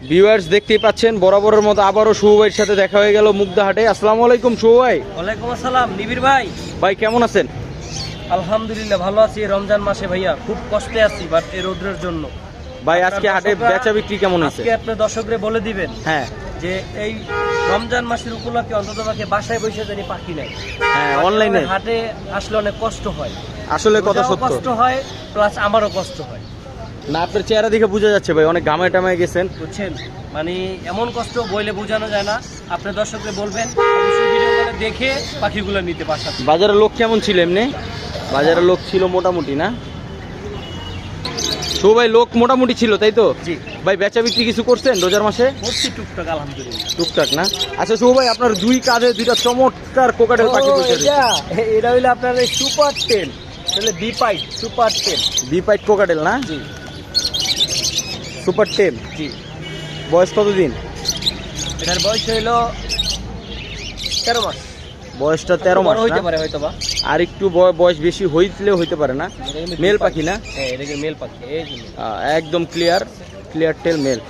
Viewers দেখতেই পাচ্ছেন বরাবরের মতো আবারও শুভ ভাইয়ের সাথে দেখা হয়ে গেল মুগ্ধাহাটে আসসালামু আলাইকুম শুভ ভাই। ওয়ালাইকুম আসসালাম নিবির ভাই। ভাই কেমন আছেন? আলহামদুলিল্লাহ ভালো আছি। রমজান মাসে ভাইয়া খুব কষ্টে আছি বাট এই রোদ্রের জন্য। ভাই আজকে হাটে বেচা বিক্রি কেমন আছে আজকে আপনি দর্শকরে বলে দিবেন হ্যাঁ। যে এই রমজান মাসের উপলক্ষে অন্তত পক্ষে বাসায় বসে জানি পাখি নাই। হ্যাঁ অনলাইনে হাটে আসলে অনেক কষ্ট হয়। আসলে কথা সত্য। কষ্ট হয় প্লাস আমারও কষ্ট হয়। না আপনার চেহারা দেখে বোঝা যাচ্ছে ভাই অনেক গামায় টামায় গেছেন। বুঝছেন? মানে এমন কষ্ট বইলে বোঝানো যায় না। আপনি দর্শককে বলবেন দেখে পাখিগুলো নিতে বাসা বাজারের লোক কেমন ছিল এমনি? বাজারের লোক ছিল মোটামুটি না? শুভ ভাই লোক মোটামুটি ছিল তাই তো? জি। ভাই বেচা বিক্রি কিছু করছেন রোজার মাসে? করছি টুকটাক আলহামদুলিল্লাহ। টুকটাক না? আচ্ছা শুভ ভাই আপনার দুই কাঁধে দুইটা চমৎকার কোকাটেল পাখি এটা হইল আপনার সুপার টেন তাহলে বি পাইট সুপার টেন। বিপাইট কোকাটেল না? জি। Super ten. জি। বয়স কতদিন? এটার বয়স হইল তেরো মাস। বয়সটা তেরো মাস হইতে পারে হয়তো বা আর একটু বয়- বয়স বেশি হইলেও হইতে পারে না? মেল পাখি না? হ্যাঁ মেল পাখি একদম ক্লিয়ার ক্লিয়ার টেল মেল।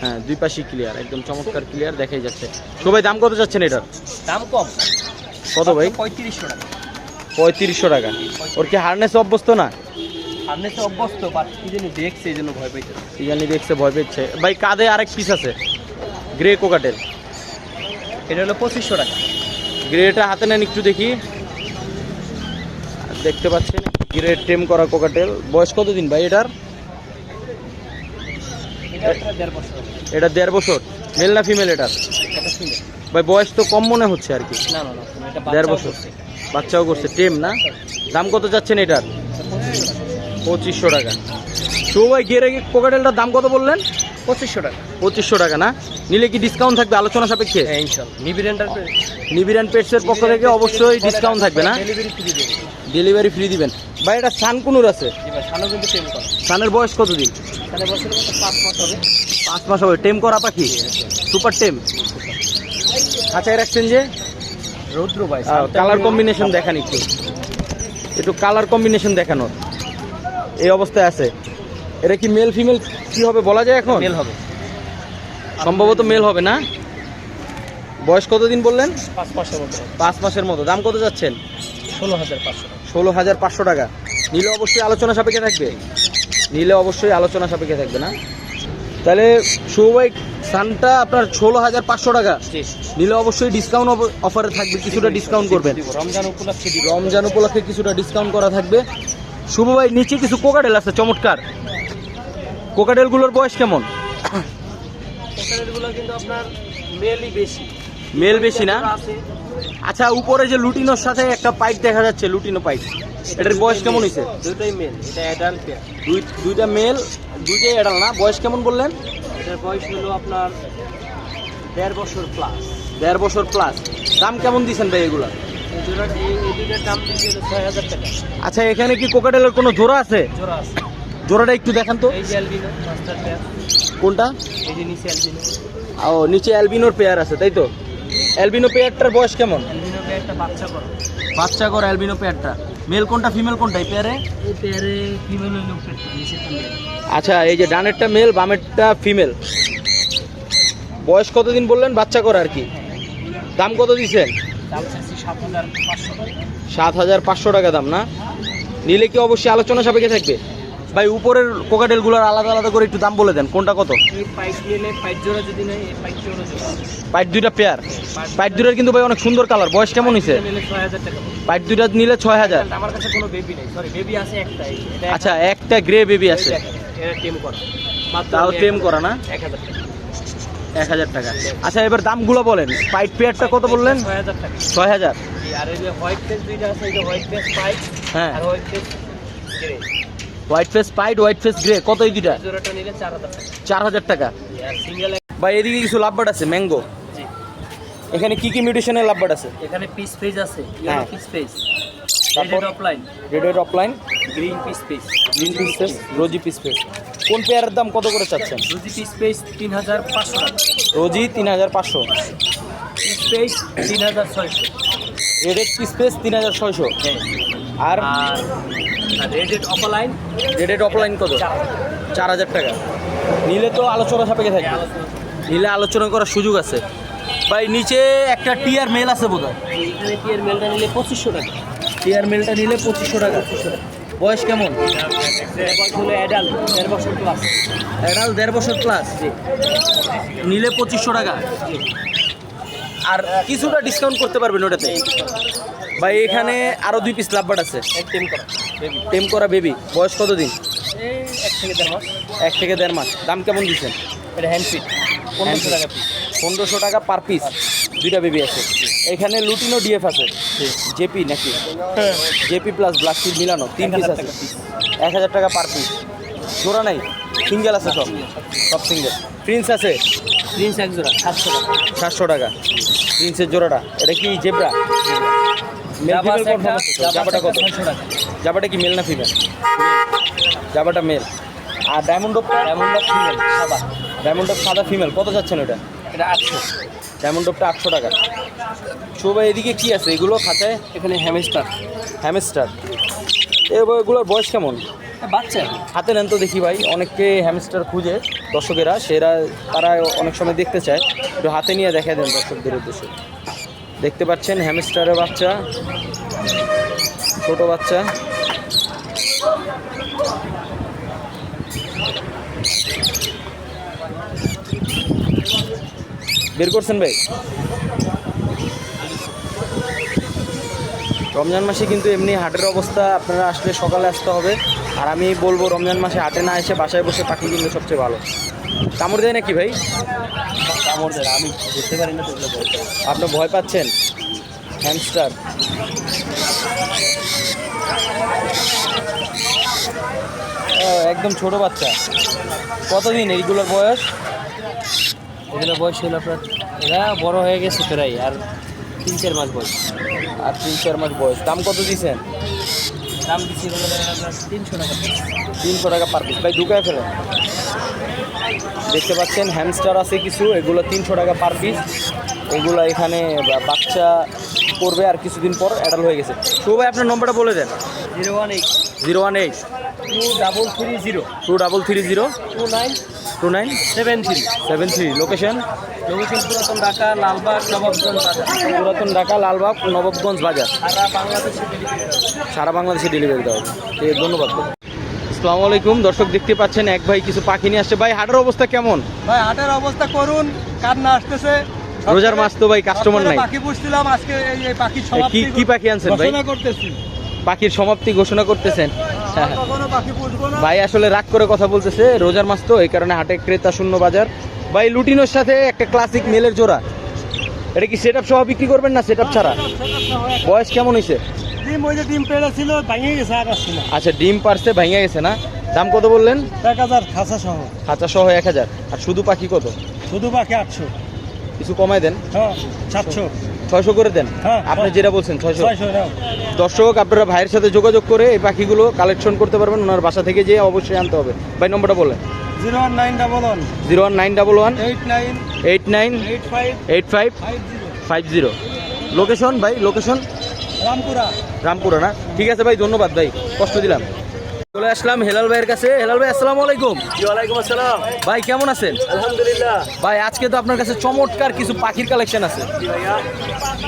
হ্যাঁ দুই পাশই ক্লিয়ার একদম চমৎকার ক্লিয়ার দেখাই যাচ্ছে। সবাই দাম কত যাচ্ছেন এটার? দাম কম। কত ভাই? পঁয়ত্রিশশো টাকা। পঁয়ত্রিশশো টাকা। ওর কি হারনেস অভ্যস্ত না? আপনি তো অভ্যস্ত বাট কি জানি দেখছে এই জন্য ভয় পাইতে কি জানি দেখছে ভয় পেচ্ছে ভাই কাঁধে আরেক পিস আছে। গ্রে কোকাটেল এটা হলো পঁচিশশো টাকা। গ্রেটা হাতে নেন একটু দেখি। দেখতে পাচ্ছেন গ্রে টেম করা কোকাটেল বয়স কত দিন ভাই এটার? এটা দেড় বছর। মেল না ফিমেল এটার? এটা ভাই বয়স তো কম মনে হচ্ছে আর কি। দেড় বছর। বাচ্চাও করছে টেম না? দাম কত যাচ্ছেন এটার? এটা পঁচিশশো টাকা। তো ভাই গেরে কোকাটেলটার দাম কত বললেন? পঁচিশশো টাকা। পঁচিশশো টাকা না? নিলে কি ডিসকাউন্ট থাকবে আলোচনা সাপেক্ষে? হ্যাঁ নিবিরান পেটসের পক্ষ থেকে অবশ্যই ডিসকাউন্ট থাকবে না? ডেলিভারি ফ্রি দেবে ডেলিভারি ফ্রি দিবেন। ভাই এটা সান সানকুনুর আছে? জি ভাই সানও কিন্তু টেম করা সানের বয়স কত দিন পাঁচ মাস হবে। টেম করা পাখি? সুপার টেম খাঁচায় রাখছেন যে? রৌদ্র ভাই কালার কম্বিনেশন দেখান একটু। একটু কালার কম্বিনেশন দেখানোর। এই অবস্থায় আছে এটা কি মেল ফিমেল কি হবে বলা যায় এখন মেল হবে সম্ভবত মেল হবে না বয়স কতদিন বললেন পাঁচ মাসের মতো পাঁচ মাসের মতো দাম কত যাচ্ছেন ষোলো হাজার পাঁচশো ষোলো হাজার পাঁচশো টাকা নিলে অবশ্যই আলোচনা সাপেক্ষে থাকবে নিলে অবশ্যই আলোচনা সাপেক্ষে থাকবে না তাহলে শুভাই সানটা আপনার ষোলো হাজার পাঁচশো টাকা নিলে অবশ্যই ডিসকাউন্ট অফারে থাকবে কিছুটা ডিসকাউন্ট করবেন রমজান উপলক্ষে রমজান উপলক্ষে কিছুটা ডিসকাউন্ট করা থাকবে শুভ ভাই নিচে কিছু কোকাটেল আছে চমৎকার। কোকাটেলগুলোর বয়স কেমন? কোকারেলগুলো কিন্তু আপনার বেশি। মেল বেশি না? আচ্ছা উপরে যে লুটিনোর সাথে একটা পাইপ দেখা যাচ্ছে লুটিনো পাইপ এটার বয়স কেমন হয়েছে দুটোই মেল এটা অ্যাডাল্ট পেয়ার দুই দুইটা মেল দুইটাই এডাল না? বয়স কেমন বললেন? এটার বয়স হলো আপনার দেড় বছর প্লাস দেড় বছর প্লাস দাম কেমন দিচ্ছেন ভাই এগুলা? আচ্ছা এখানে কি কোকাটেলের কোনো জোড়া আছে? জোড়া জোড়াটা একটু দেখান তো। কোনটা? ও নিচে অ্যালবিনোর পেয়ার আছে তাই তো? অ্যালবিনো পেয়ারটার বয়স কেমন? বাচ্চা কর। অ্যালবিনো পেয়ারটা মেল কোনটা ফিমেল কোনটা এই পেয়ারে আচ্ছা এই যে ডানেরটা মেল বামেরটা ফিমেল বয়স কতদিন বললেন? বাচ্চা কর আর কি। দাম কত চাচ্ছি সাত হাজার পাঁচশো টাকা দাম না? নিলে কি অবশ্যই আলোচনা সাপেক্ষে থাকবে? ভাই উপরের কোকাটেলগুলোর আলাদা আলাদা করে একটু দাম বলে দেন কোনটা কত? পাইপ দুইটা পেয়ার পাইপ দুইটার কিন্তু ভাই অনেক সুন্দর কালার বয়স কেমন হয়েছে। পাইপ দুইটা নিলে ছয় হাজার আমার কাছে কোনো বেবি নেই সরি বেবি আছে একটাই এটা এক- আচ্ছা একটা। গ্রে বেবি আছে। তাও টেম করা না? এক হাজার টাকা। এক হাজার টাকা। আচ্ছা এবার দামগুলো বলেন। পাইপ পেয়ারটা কত বললেন? ছয় হাজার। টাকা ছয় হাজার আর এই যে হোয়াইট ফেস দুইটা আছে যে হোয়াইট ফেস পাইপ হ্যাঁ। White face white face pint white face grey কত এই দুইটা? চার হাজার টাকা। ভাই এদিকে কিছু লাভবার্ড আছে ম্যাঙ্গো? জি। এখানে কি কি মিউটেশনের লাভবার্ড আছে? এখানে পিস পেজ আছে হ্যাঁ। পিস পেজ তারপর? Opaline red red opaline green peach face green peach face rosy peach face কোন পেয়ারের দাম কত করে চাচ্ছেন? রুজি পিস পেজ তিন হাজার পাঁচশো টাকা। রোজি তিন হাজার পাঁচশো। পিস পেজ তিন হাজার ছয়শো। রেডেড পিস পেস তিন হাজার ছয়শো। হ্যাঁ। আর রেডেড অফলাইন রেডেড অফলাইন কত? চার হাজার। টাকা। নিলে তো আলোচনা সাপেক্ষে থাকে নিলে আলোচনা করার সুযোগ আছে। ভাই নিচে একটা টিয়ার মেল আছে বোধ হয় টিয়ার মেলটা নিলে পঁচিশশো টাকা। টিয়ার মেলটা নিলে পঁচিশশো টাকা। বয়স কেমন? হলো অ্যাডাল্ট দেড় বছর প্লাস অ্যাডাল দেড় বছর প্লাস নিলে পঁচিশশো টাকা? আর কিছুটা ডিসকাউন্ট করতে পারবেন ওটাতে? ভাই এখানে আরও দুই পিস লাভবাট আছে। টেম করা টেম করা বেবি বয়স কত দিন এই এক থেকে দেড় মাস। এক থেকে দেড় মাস। দাম কেমন দিচ্ছেন? এটা হ্যান্ডফিট পনেরোশো টাকা পিস পনেরোশো টাকা পার পিস দুইটা বেবি আছে। এখানে লুটিনো ডিএফ আছে। জেপি নাকি? জেপি প্লাস ব্লাক সিড মিলানো তিন পিস আছে। এক হাজার টাকা পার পিস জোড়া নাই? সিঙ্গেল আছে সব? সব সিঙ্গেল প্রিন্স আছে? প্রিন্স এক জোড়া সাতশো টাকা। সাতশো টাকা। প্রিন্সের জোড়াটা। এটা কি জেব্রা জাবাটা কত? জাবাটা কি মেল না ফিমেল জাবাটা মেল আর ডায়মন্ড ডপটা ডায়মন্ড অফ ফিমেল সাদা। ডায়মন্ড ডপ সাদা ফিমেল কত যাচ্ছেন ওটা এটা আটশো। ডায়মন্ড ডপটা আটশো টাকা। শোভা এদিকে কি আছে? এগুলো খাতায় এখানে হ্যামস্টার হ্যামস্টার এগুলোর বয়স কেমন? বাচ্চা। হাতে নেন তো দেখি ভাই অনেকে হ্যামস্টার খুঁজে দর্শকেরা সেরা তারা অনেক সময় দেখতে চায়। একটু হাতে নিয়ে দেখা দেন দর্শকদের উদ্দেশ্যে। দেখতে পাচ্ছেন হ্যামস্টারের বাচ্চা ছোট বাচ্চা। বের করছেন ভাই। রমজান মাসে কিন্তু এমনি হাটের অবস্থা আপনারা আসলে সকালে আসতে হবে। আর আমি বলব রমজান মাসে হাটে না এসে বাসায় বসে পাখি কিনলে সবচেয়ে ভালো। কামড় দেয় নাকি ভাই? কামড় দেয় আমি বুঝতে পারি না আপনি ভয় পাচ্ছেন? হ্যামস্টার একদম ছোট বাচ্চা। কতদিন এইগুলোর বয়স? এগুলো বয়স হলো আপনার এরা বড় হয়ে গেছে প্রায় আর তিন চার মাস বয়স। আর তিন চার মাস বয়স। দাম কত দিয়েছেন দাম দিচ্ছি তিনশো টাকা তিনশো টাকা পার পিস ভাই ঢুকায় ফেলেন। দেখতে পাচ্ছেন হ্যামস্টার আছে কিছু এগুলো তিনশো টাকা পার পিস এগুলো এখানে বাচ্চা করবে আর কিছুদিন পর অ্যাডাল হয়ে গেছে। তো ভাই আপনার নম্বরটা বলে দেন। Zero one eight. Zero one eight. Two double three zero. Two double three zero. Two nine two nine seven three seven three location location পুরাতন ঢাকা লালবাগ নবাবগঞ্জ বাজার। পুরাতন ঢাকা লালবাগ নবাবগঞ্জ বাজার। সারা বাংলাদেশে সারা বাংলাদেশে ডেলিভারি দেওয়া হবে। ধন্যবাদ। আসসালামু আলাইকুম। দর্শক দেখতে পাচ্ছেন এক ভাই কিছু পাখি নিয়ে আসছে। ভাই হাটের অবস্থা কেমন? ভাই হাটের অবস্থা করুন কার না আসতেছে। রোজার মাস তো ভাই কাস্টমার নাই। পাখি পুষছিলাম আজকে এই পাখির কি কি পাখি আনছেন ভাই? করতেছি। পাখির সমাপ্তি ঘোষণা করতেছেন। হ্যাঁ, হ্যাঁ। ভাই আসলে রাগ করে কথা বলতেছে রোজার মাস তো এই কারণে হাটে ক্রেতা শূন্য বাজার। ভাই লুটিনোর সাথে একটা ক্লাসিক মেলের জোড়া। এটা কি সেট সহ বিক্রি করবেন না সেট ছাড়া? বয়স কেমন হয়েছে? আচ্ছা ডিম পারছে ভেঙে গেছে না? দাম কত বললেন? এক হাজার খাসা সহ। খাঁচা সহ এক হাজার। আর শুধু পাখি কত? শুধু পাখি আটশো। কিছু কমায় দেন। হ্যাঁ সাতশো। ছয়শো করে দেন। হ্যাঁ, আপনি যেটা বলছেন ছয়শো। দর্শক আপনারা ভাইয়ের সাথে যোগাযোগ করে এই পাখিগুলো কালেকশন করতে পারবেন ওনার বাসা থেকে যেয়ে অবশ্যই আনতে হবে। ভাই নম্বরটা বলেন। Zero one nine double one. Zero one nine double one. Eight nine. Eight nine. Eight five. Eight five. Five zero. Location ভাই লোকেশন? রামপুরা। রামপুরা না? ঠিক আছে ভাই ধন্যবাদ ভাই কষ্ট দিলাম। চলে আসলাম হেলাল ভাইয়ের কাছে। হেলাল ভাই আসসালামু আলাইকুম। ওয়ালাইকুম আসসালাম। ভাই কেমন আছেন? আলহামদুলিল্লাহ। ভাই আজকে তো আপনার কাছে চমৎকার কিছু পাখির কালেকশন আছে। ভাইয়া।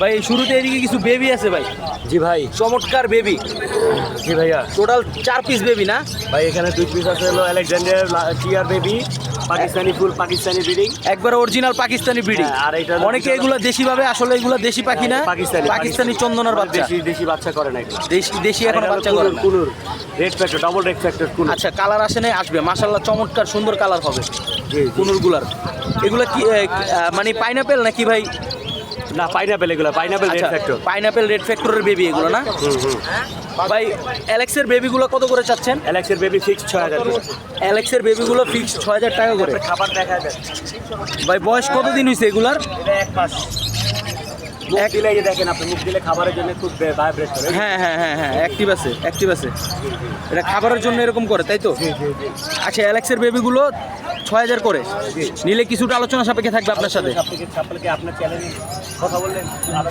ভাই শুরুতে এদিকে কিছু বেবি আছে ভাই। জি ভাই। চমৎকার বেবি জি ভাইয়া। টোটাল চার পিস বেবি না? ভাই এখানে দুই পিস আছে হলো আলেকজান্ডার টিয়ার baby Pakistani full Pakistani breeding. একবার অরিজিনাল পাকিস্তানি ব্রিডিং। হ্যাঁ, আর এটা অনেকে এগুলো দেশি ভাবে আসলে এগুলো দেশি পাখি না পাকিস্তানি পাকিস্তানি চন্দনার বাচ্চা। দেশি দেশি বাচ্চা করে না দেশি দেশি এখন বাচ্চা করে না। Conure. Red factor double red factor conure. আচ্ছা কালার আসে না আসবে। মাশাল্লাহ চমৎকার সুন্দর কালার হবে কুনুরগুলার। এগুলো কি মানে পাইনাপেল নাকি ভাই? না পাইনাপেল এগুলো pineapple red factor pineapple red ফ্যাক্টরের বেবি এগুলো না? ভাই অ্যালেক্সের বেবিগুলো কত করে চাচ্ছেন? অ্যালেক্সের বেবি ফিক্স ছয় হাজার অ্যালেক্সের বেবিগুলো ফিক্স ছয় হাজার টাকা করে। খাবার দেখা যায়। ভাই বয়স কতদিন হয়েছে এগুলার? এক মাস। মুখ এক- দিলে এই যে দেখেন আপনি মুখ দিলে খাবারের জন্য খুব ভাইব্রেট করে। হ্যাঁ হ্যাঁ হ্যাঁ হ্যাঁ অ্যাক্টিভ আছে অ্যাক্টিভ আছে। এটা খাবারের জন্য এরকম করে তাই তো? আচ্ছা অ্যালেক্সের বেবিগুলো ছয় হাজার করে। নিলে কিছুটা আলোচনা সাপেক্ষে থাকবে আপনার সাথে।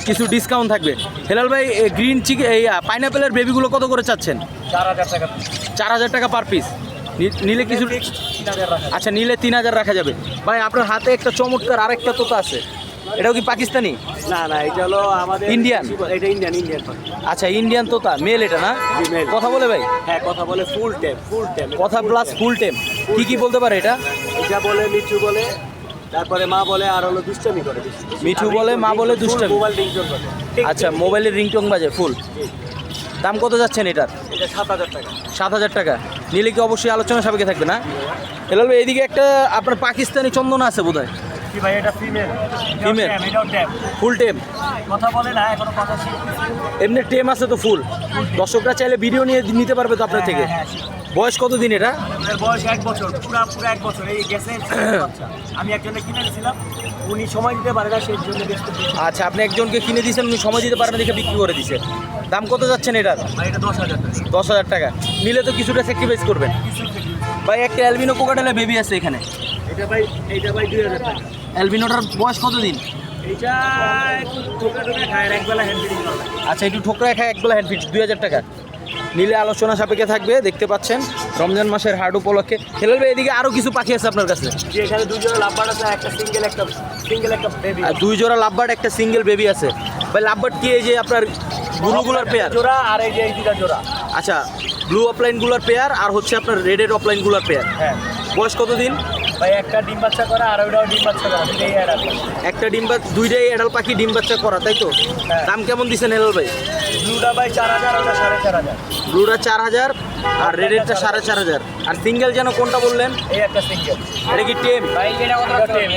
কিছু ডিসকাউন্ট থাকবে। হেলাল ভাই গ্রিন চিকেন এই পাইনাপেলের বেবিগুলো কত করে চাচ্ছেন? চার হাজার টাকা পার পিস নিলে কিছু আচ্ছা নিলে তিন হাজার রাখা যাবে। ভাই আপনার হাতে একটা চমৎকার আরেকটা তোতা আছে। এটাও কি পাকিস্তানি? না না এটা হলো আমাদের ইন্ডিয়ান? এটা ইন্ডিয়ান ইন্ডিয়ান আচ্ছা ইন্ডিয়ান তোতা মেল এটা না? কথা বলে ভাই? হ্যাঁ কথা বলে ফুল টেপ কথা প্লাস ফুল টেম কি কি বলতে পারে এটা? এটা বলে মিঠু বলে তারপরে মা বলে আর হলো দুষ্টামি করে মিঠু বলে, মা বলে দুষ্টামি। মোবাইল রিংটোন করে আচ্ছা মোবাইলের রিংটং বাজে ফুল দাম কত যাচ্ছেন এটার? এটা সাত হাজার টাকা। সাত হাজার টাকা। নিলে কি অবশ্যই আলোচনা সাপেক্ষে থাকবে না? ভাই এদিকে একটা আপনার পাকিস্তানি চন্দনা আছে বোধ হয় কি ভাই এটা ফিমেল Female? এটাও ট্যাপ ফুল টেম কথা বলে না এখনও কথা এমনি টেম আছে তো ফুল দর্শকরা চাইলে ভিডিও নিয়ে নিতে পারবে তো আপনার থেকে। হ্যাঁ, বয়স কত দিন এটা বয়স এক বছর পুরা পুরো এক বছর। এই গেছে আমি একজনে কিনে দিয়েছিলাম উনি সময় দিতে পারে না সেই জন্য আচ্ছা আপনি একজনকে কিনে দিয়েছেন উনি সময় দিতে পারেন না দেখে বিক্রি করে দিছে দাম কত যাচ্ছেন এটার? এটা দশ হাজার দশ হাজার টাকা। নিলে তো কিছুটা স্যাক্রিফাইস করবেন। ভাই একটা অ্যালবিনো কোকাটেলা বেবি আছে এখানে। এটা ভাই এইটা ভাই দুই হাজার টাকা। অ্যালবিনোটার বয়স কত দিন এইটা একটু টোকা টোকা খায় আর একবেলা হ্যান্ড ফিডিং করা লাগে। আচ্ছা একটু ঠোকরা খায় একবেলা হ্যান্ড ফিট দুই হাজার টাকা। নিলে আলোচনা সাপেক্ষে থাকবে দেখতে পাচ্ছেন রমজান মাসের হাট উপলক্ষে। ভাই এদিকে আরও কিছু পাখি আছে আপনার কাছে? যে এখানে দুজন লাভবার আছে একটা সিঙ্গেল একটা সিঙ্গেল একটা দুই জোড়া লাভবার্ড একটা সিঙ্গেল বেবি আছে। ভাই লাভবার্ড কি এই যে আপনার ব্লুগুলার পেয়ার জোড়া আর এই যে এই দুটা জোড়া। আচ্ছা ব্লু অফলাইনগুলার পেয়ার আর হচ্ছে আপনার রেডেড অফলাইনগুলার পেয়ার হ্যাঁ। বয়স কত দিন ভাই একটা ডিম বাচ্চা করা আর ওইটাও ডিম বাচ্চা করা দুটোই অ্যাড একটা ডিম বা দুইটাই এডাল পাখি ডিম বাচ্চা করা তাই তো? হ্যাঁ। দাম কেমন দিচ্ছেন হেলাল ভাই? ব্লুটা ভাই চার হাজার ওটা সাড়ে চার হাজার। ব্লুটা চার হাজার আর রেডেডটা সাড়ে চার হাজার। আর সিঙ্গেল যেন কোনটা বললেন? এই একটা সিঙ্গেল এটা কি টেম? ভাই এটা কত টেম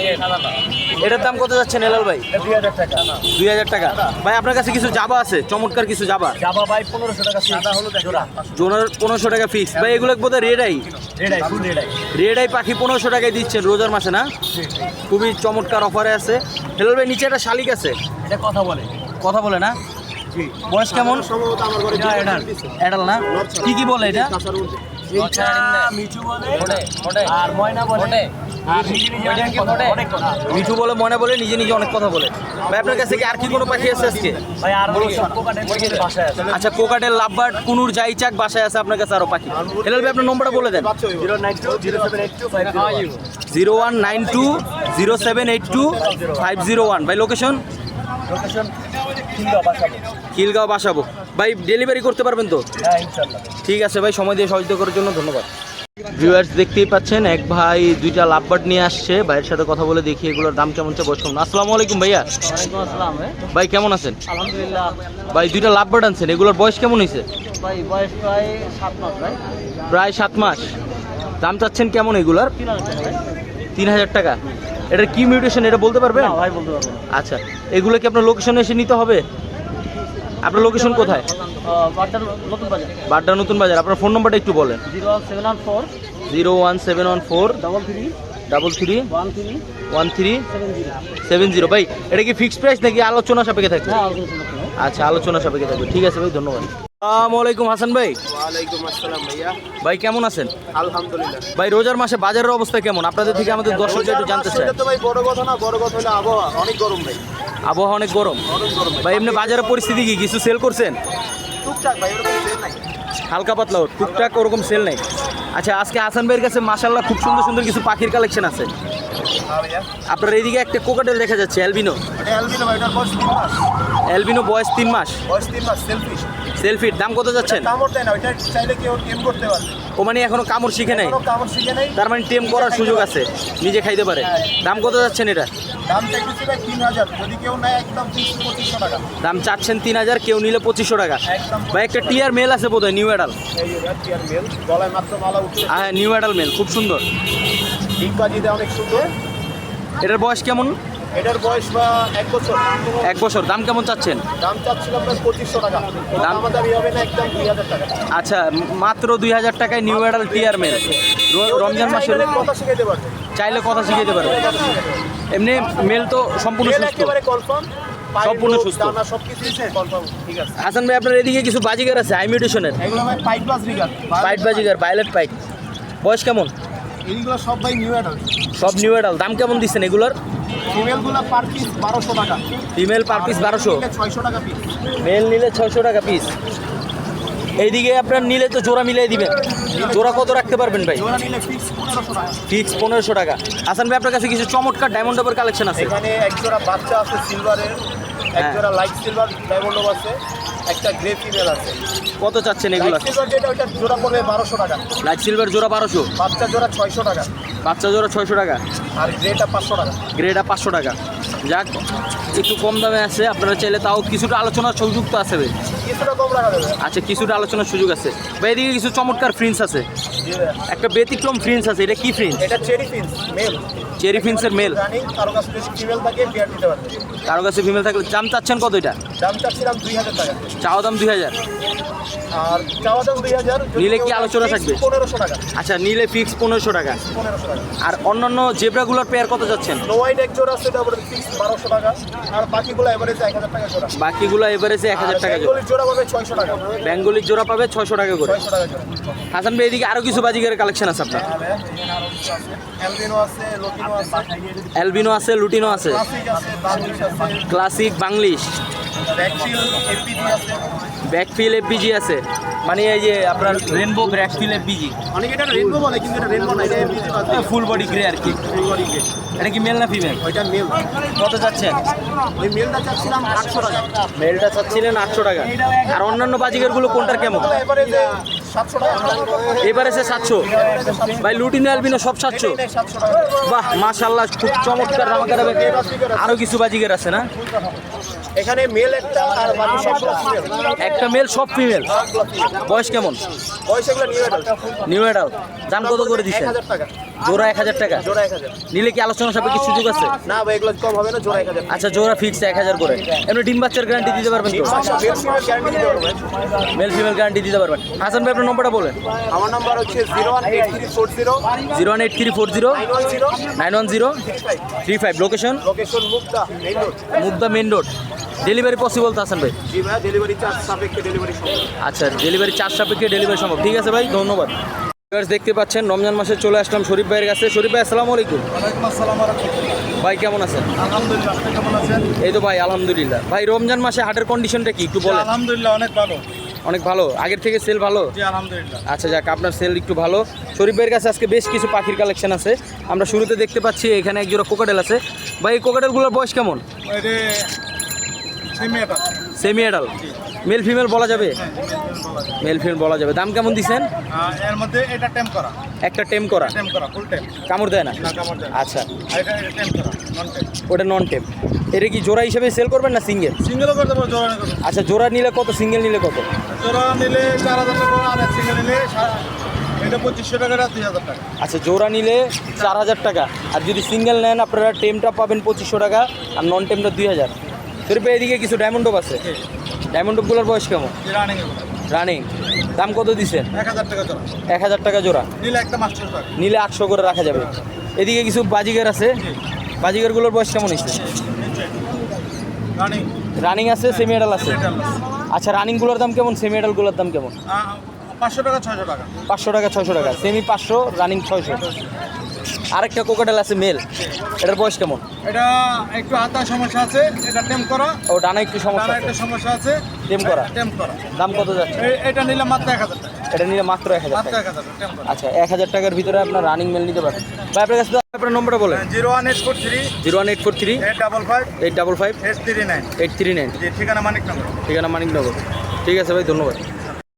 এটার দাম কত যাচ্ছেন হেলাল ভাই? দুই হাজার টাকা। দুই হাজার টাকা। ভাই আপনার কাছে কিছু জাবা আছে? চমৎকার কিছু জাবা। জামা ভাই পনেরোশো টাকা সাদা হলো জোড়া। জোনার পনেরোশো টাকা ফিক্স ভাই এগুলো বোধহয় রেডাই রেডাই ফুল রেডাই রেডাই পাখি পনেরোশো টাকায় দিচ্ছেন রোজার মাসে না? খুবই চমৎকার অফারে আছে। হেলাল ভাই নিচে একটা শালিক আছে। এটা কথা বলে। কথা বলে না? বয়স কেমন? এডাল না? কি কি বলে এটা? মিঠু বলে। ময়না বলে। নিজে নিজে অনেক কথা অনেক কথা। মিঠু বলে মনে বলে নিজে নিজে অনেক কথা বলে। ভাই আপনার কাছে কি আর কি কোনো পাখি আছে আজকে? আচ্ছা কোকাটের লাভবার্ড কুনুর যাই চাক বাসায় আছে আপনার কাছে আরও পাখি? হেলাল ভাই আপনার নম্বরটা বলে দেন। Zero one nine two zero seven eight two five zero one. ভাই লোকেশন লোকেশন খিলগাঁও বাসাবো ভাই ডেলিভারি করতে পারবেন তো? হ্যাঁ ঠিক আছে ভাই সময় দিয়ে সহযোগিতা করার জন্য ধন্যবাদ। ভিউয়ার্স দেখতেই পাচ্ছেন এক ভাই দুইটা লাভবার্ড নিয়ে আসছে। ভাইয়ের সাথে কথা বলে দেখি এগুলোর দাম কেমন চা বসুন আসসালামু আলাইকুম ভাইয়া। ভাই। কেমন আছেন? আলহামদুলিল্লাহ। ভাই দুইটা লাভবার্ড আনছেন এগুলোর বয়স কেমন হয়েছে? ভাই বয়স প্রায় সাত মাস ভাই। প্রায় সাত মাস। দাম চাচ্ছেন কেমন এগুলোর? তিন হাজার টাকা। এটার কি মিউটেশন এটা বলতে পারবেন? না ভাই বলতে পারব না। আচ্ছা এগুলো কি আপনার লোকেশনে এসে নিতে হবে? আপনার লোকেশন কোথায়? আহ, বাচ্চার নতুন বাজার। বাড্ডা নতুন বাজার আপনার ফোন নম্বরটা একটু বলেন। Zero one seven one four zero one seven one four double three double three one three one three seven zero seven zero ভাই এটা কি ফিক্সড প্রাইস নাকি আলোচনা সাপেক্ষে থাকবে? হ্যাঁ আলোচনা করতে হবে। আচ্ছা আলোচনা সাপেক্ষে থাকবে। ঠিক আছে ভাই ধন্যবাদ। আসসালামু আলাইকুম হাসান ভাই। ওয়ালাইকুম আসসালাম ভাইয়া। ভাই কেমন আছেন? আলহামদুলিল্লাহ। ভাই রোজার মাসে বাজারের অবস্থা কেমন? আপনাদের থেকে আমাদের দর্শকরা একটু জানতে চাই তো ভাই বড় কথা না বড় কথা হলো আবহাওয়া অনেক গরম ভাই। আবহাওয়া অনেক গরম। ভাই। এমনি বাজারের পরিস্থিতি কি? কিছু সেল করছেন? টুকটাক ভাই ওরকম সেল নাই। হালকা পাতলা টুকটাক ওরকম সেল নেই। আচ্ছা আজকে হাসান ভাইয়ের কাছে মাশাল্লাহ খুব সুন্দর সুন্দর কিছু পাখির কালেকশন আছে। হ্যাঁ আপনার এইদিকে একটা কোকাটেল দেখা যাচ্ছে অ্যালবিনো অ্যালবিনো বয়স তিন মাস। অ্যালবিনো বয়স তিন মাস। বয়স তিন মাস সেলফিশ সেলফির দাম কত যাচ্ছেন? কামড় দেয় না ওইটা চাইলে কেউ টেম করতে পারবে। ও মানে এখনও কামড় শিখে নাই? কামড় শিখে নেই। তার মানে টেম করার সুযোগ আছে নিজে খাইতে পারে। দাম কত যাচ্ছেন এটা? দাম চাইতেছি ভাই তিন হাজার। যদি কেউ নেয় একদম পঁচিশশো টাকা। দাম চাচ্ছেন তিন হাজার কেউ নিলে পঁচিশশো টাকা। ভাই একটা টিয়ার মেল আছে বোধহয় নিউ অ্যাডাল। হ্যাঁ নিউ অ্যাডাল মেল খুব সুন্দর। ডিগবাজিতে অনেক সুন্দর। এটার বয়স কেমন? এটার বয়স বা এক বছর। এক বছর। দাম কেমন চাচ্ছেন? দাম চাচ্ছিল আপনার পঁচিশশো টাকা। দাম- দামাদামি হবে না একদম দুই হাজার টাকা। আচ্ছা মাত্র দুই হাজার টাকায় নিউ অ্যাডাল টিয়ার মেল রমজান মাসে চাইলে কথা শিখাইতে পারবে। চাইলে কথা শিখাইতে পারবে। এমনি মেল তো সম্পূর্ণ সুস্থ। সম্পূর্ণ সুস্থ। দানা সব কিছুই কনফার্ম ঠিক আছে। হাসান ভাই আপনার এদিকে কিছু বাজিগার আছে? আইমিউটেশনের এগুলো ভাই পাইপ প্লাস রিগার পাইট বাজিগার ভায়োলেট পাইট বয়স কেমন? এইগুলো সব ভাই নিউ অ্যাডাল্ট সব নিউ অ্যাডাল দাম কেমন দিচ্ছেন এগুলোর? ফিমেলগুলো পার পিস বারোশো টাকা। ফিমেল পার পিস বারোশো। ছয়শো টাকা পিস মেল নিলে ছয়শো টাকা পিস এইদিকে আপনার নিলে তো জোড়া মিলিয়ে দিবেন। জোড়া কত রাখতে পারবেন ভাই? ফিক্স পনেরোশো টাকা। পনেরোশো ভাই আপনার কাছে কিছু চমৎকার ডায়মন্ড কালেকশন আছে। এখানে এক জোড়া বাচ্চা আছে সিলভারের এক হ্যাঁ। জোড়া লাইট সিলভার ডায়মন্ড আছে। একটা গ্রে ফিমেল আছে। কত চাচ্ছেন এগুলো? সিলভার যেটা ওইটা জোড়া পড়বে বারোশো টাকা। লাইট সিলভার জোড়া বারোশো? বাচ্চা জোড়া ছয়শো টাকা। বাচ্চা জোড়া ছয়শো টাকা? আর গ্রেটা পাঁচশো টাকা। গ্রেডা পাঁচশো টাকা। যাক একটু কম দামে আছে আপনারা চাইলে তাও কিছুটা আলোচনার সুযোগ তো আছে ভাই। কিছুটা কম রাখা যাবে। আচ্ছা কিছুটা আলোচনার সুযোগ আছে। ভাই এদিকে কিছু চমৎকার ফ্রিন্স আছে। একটা ব্যতিক্রম ফ্রিন্স আছে এটা কি ফ্রিন্স এটা চেরি ফিন্স মেল চেরি ফিন্সের মেল কারও কাছে ফিমেল থাকে বিয়ার দিতে পারবে কারও কাছে ফিমেল থাকলে দাম চাচ্ছেন কত এটা দাম চাচ্ছিলাম দুই হাজার টাকা চাওয়া দাম দুই হাজার আর চাওয়া দাম দুই হাজার নিলে কি আলোচনা থাকবে? পনেরোশো টাকা আচ্ছা নিলে ফিক্স পনেরোশো টাকা পনেরোশো টাকা আর অন্যান্য জেব্রাগুলোর পেয়ার কত যাচ্ছেন নো হোয়াইট এক জোড়া আছে তারপরে ফিক্স বারোশো টাকা আর বাকিগুলো এভারেজ এক হাজার টাকা জোড়া বাকিগুলো এভারেজে এক হাজার টাকা বেঙ্গলির জোড়া পাবে ছয়শো টাকা বেঙ্গলির জোড়া পাবে ছয়শো টাকা করে ছয়শো টাকা হাসান ভাই এদিকে আরও কিছু বাজিগারের কালেকশন আছে আপনার আছে আছে অ্যালবিনো আছে লুটিনো আছে? Classic Banglish. ব্যাকফিল এপিজি আছে। মানে এই যে আপনার রেনবো ব্র্যাকফিল এপিজি অনেকে এটা রেনবো বলে কিন্তু এটা রেনবো না এটা ফুল বডি গ্রে আর কি। এটা কি মেল না ফিমেল ওইটা মেল কত চাচ্ছেন? ওই মেলটা চাচ্ছিলাম আটশো টাকা। মেলটা চাচ্ছিলেন আটশো টাকা। আর অন্যান্য বাজিগারগুলো কোনটার কেমন? এভারেজে সাতশো টাকা। এবারে সে সাতশো। ভাই লুটিনো অ্যালবিনো সব সাতশো। বাহ মাশাল্লাহ খুব চমৎকার রামাকার আরও কিছু বাজিগার আছে না? এখানে মেল একটা আর বাকি সবগুলো একটা মেল সব ফিমেল বয়স কেমন? বয়স এগুলো নিউ অ্যাডাল্ট নিউ অ্যাডাল দাম কত করে এক দিচ্ছেন হাজার টাকা। জোড়া এক হাজার টাকা? জোড়া এক হাজার। নিলে কি আলোচনা সাপেক্ষে সুযোগ আছে? না ভাই এগুলো কম হবে না জোড়া এক হাজার। আচ্ছা জোড়া ফিক্স এক হাজার করে। এমনি ডিম বাচ্চার গ্যারান্টি দিতে পারবেন তো? মেল ফিমেল গ্যারান্টি দিতে পারবেন। হাসান ভাই আপনার নম্বরটা বলেন। আমার নাম্বার হচ্ছে zero one eight three four zero zero one eight three four zero nine one zero three five location location Mukta main road Mugda main road delivery possible তো হাসান ভাই? জি ভাই ডেলিভারি চার্জ সাপেক্ষে ডেলিভারি সম্ভব। আচ্ছা delivery charge সাপেক্ষে delivery সম্ভব। ঠিক আছে ভাই ধন্যবাদ। দেখতে পাচ্ছেন রমজান মাসে চলে আসলাম শরীফ ভাইয়ের কাছে। শরীফ ভাই আসসালামু আলাইকুম। আসসালাম ভাই কেমন আছেন? আলহামদুলিল্লাহ আপনি কেমন আছেন? এই তো ভাই আলহামদুলিল্লাহ। ভাই রমজান মাসে হাটের কন্ডিশনটা কি? একটু বলেন। আলহামদুলিল্লাহ অনেক ভালো। অনেক ভালো? আগের থেকে সেল ভালো? আলহামদুলিল্লাহ। আচ্ছা যাক আপনার সেল একটু ভালো। শরীফ ভাইয়ের কাছে আজকে বেশ কিছু পাখির কালেকশন আছে। আমরা শুরুতে দেখতে পাচ্ছি এখানে এক জোড়া কোকাটেল আছে। ভাই এই কোকাটেলগুলোর বয়স কেমন? সেমি অ্যাডাল মেল ফিমেল বলা যাবে? মেল ফিমেল বলা যাবে। দাম কেমন দিছেন এর মধ্যে এটা টেম করা। একটা টেম করা? টেম করা ফুল টেম। কামড় দেয় না? না কামড় দেয় আচ্ছা। এটা এটা টেম করা নন টেম ওটা নন টেম এটা কি জোড়া হিসেবে সেল করবেন না সিঙ্গেল সিঙ্গেলও করতে পারো জোড়া নিতে আচ্ছা জোড়া নিলে কত সিঙ্গেল নিলে কত? জোড়া নিলে চার হাজার টাকা আর এক সিঙ্গেল নিলে এটা পঁচিশশো টাকা আর দুই হাজার টাকা। আচ্ছা জোড়া নিলে চার হাজার টাকা। আর যদি সিঙ্গেল নেন আপনারা টেমটা পাবেন পঁচিশশো টাকা আর নন টেমটা দুই হাজার। শরীফ এদিকে কিছু ডায়মন্ড আছে? ডায়মন্ডগুলোর বয়স কেমন? রানিং রানিং দাম কত দিছেন? এক হাজার টাকা জোড়া। এক হাজার টাকা জোড়া। নিলে একটা মাস্টার নিলে আটশো করে রাখা যাবে। এদিকে কিছু বাজিগার আছে? বাজিগারগুলোর বয়স কেমন হয়েছে রানিং রানিং আছে সেমি এডাল আছে? আচ্ছা রানিংগুলোর দাম কেমন? সেমি এডালগুলোর দাম কেমন? পাঁচশো টাকা ছয়শো টাকা। পাঁচশো টাকা ছয়শো টাকা। সেমি পাঁচশো রানিং ছয়শো। আরেকটা কোকাটেল আছে মেল এটার বয়স কেমন? এটা একটু হাতা সমস্যা আছে এটা টেম করা। ও ডানা একটু সমস্যা একটা সমস্যা আছে। টেম করা? টেম করা। দাম কত যাচ্ছে? এটা নিলে মাত্র এক হাজার টাকা। এটা নিলে মাত্র এক হাজার আচ্ছা এক হাজার টাকার ভিতরে আপনার রানিং মেল নিতে পারেন। ভাই আপনার কাছে আপনার নম্বরটা বলেন। Zero one eight four three. Zero one eight four three. Eight double five. Eight double five. Eight three nine. Eight three nine. ঠিকানা মানিক নগর ঠিকানা মানিকনগর। ঠিক আছে ভাই ধন্যবাদ।